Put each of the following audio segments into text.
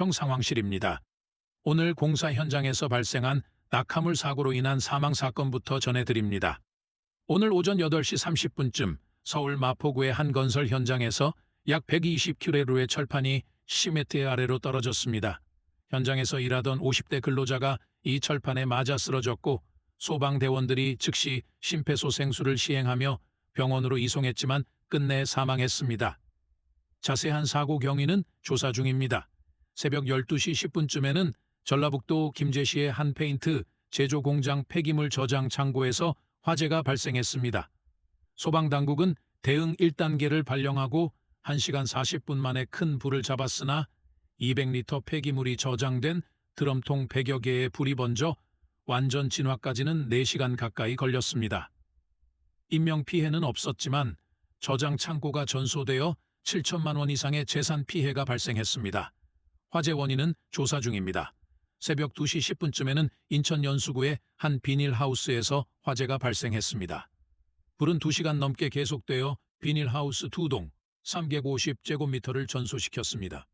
형 상황실입니다. 오늘 공사 현장에서 발생한 낙하물 사고로 인한 사망 사건부터 전해드립니다. 오늘 오전 8시 30분쯤 서울 마포구의 한 건설 현장에서 약 120kg의 철판이 시멘트 아래로 떨어졌습니다. 현장에서 일하던 50대 근로자가 이 철판에 맞아 쓰러졌고 소방대원들이 즉시 심폐소생술을 시행하며 병원으로 이송했지만 끝내 사망했습니다. 자세한 사고 경위는 조사 중입니다. 새벽 12시 10분쯤에는 전라북도 김제시의 한 페인트 제조 공장 폐기물 저장 창고에서 화재가 발생했습니다. 소방당국은 대응 1단계를 발령하고 1시간 40분 만에 큰 불을 잡았으나 200리터 폐기물이 저장된 드럼통 100여 개의 불이 번져 완전 진화까지는 4시간 가까이 걸렸습니다. 인명피해는 없었지만 저장 창고가 전소되어 7천만 원 이상의 재산 피해가 발생했습니다. 화재 원인은 조사 중입니다. 새벽 2시 10분쯤에는 인천 연수구의 한 비닐하우스에서 화재가 발생했습니다. 불은 2시간 넘게 계속되어 비닐하우스 2동 350제곱미터를 전소시켰습니다.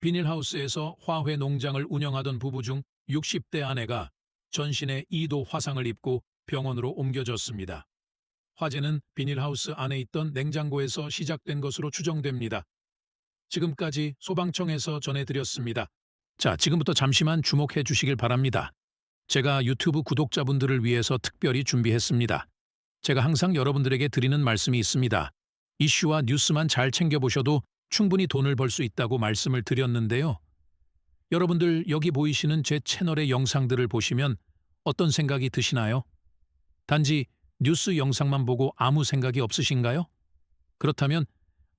비닐하우스에서 화훼 농장을 운영하던 부부 중 60대 아내가 전신에 2도 화상을 입고 병원으로 옮겨졌습니다. 화재는 비닐하우스 안에 있던 냉장고에서 시작된 것으로 추정됩니다. 지금까지 소방청에서 전해드렸습니다. 자, 지금부터 잠시만 주목해 주시길 바랍니다. 제가 유튜브 구독자분들을 위해서 특별히 준비했습니다. 제가 항상 여러분들에게 드리는 말씀이 있습니다. 이슈와 뉴스만 잘 챙겨보셔도 충분히 돈을 벌 수 있다고 말씀을 드렸는데요. 여러분들 여기 보이시는 제 채널의 영상들을 보시면 어떤 생각이 드시나요? 단지 뉴스 영상만 보고 아무 생각이 없으신가요? 그렇다면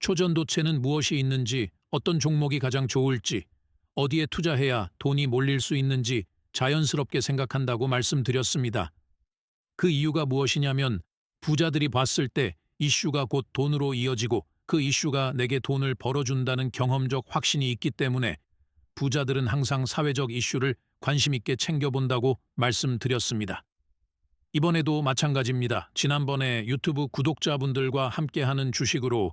초전도체는 무엇이 있는지, 어떤 종목이 가장 좋을지, 어디에 투자해야 돈이 몰릴 수 있는지 자연스럽게 생각한다고 말씀드렸습니다. 그 이유가 무엇이냐면 부자들이 봤을 때 이슈가 곧 돈으로 이어지고 그 이슈가 내게 돈을 벌어준다는 경험적 확신이 있기 때문에 부자들은 항상 사회적 이슈를 관심 있게 챙겨본다고 말씀드렸습니다. 이번에도 마찬가지입니다. 지난번에 유튜브 구독자분들과 함께하는 주식으로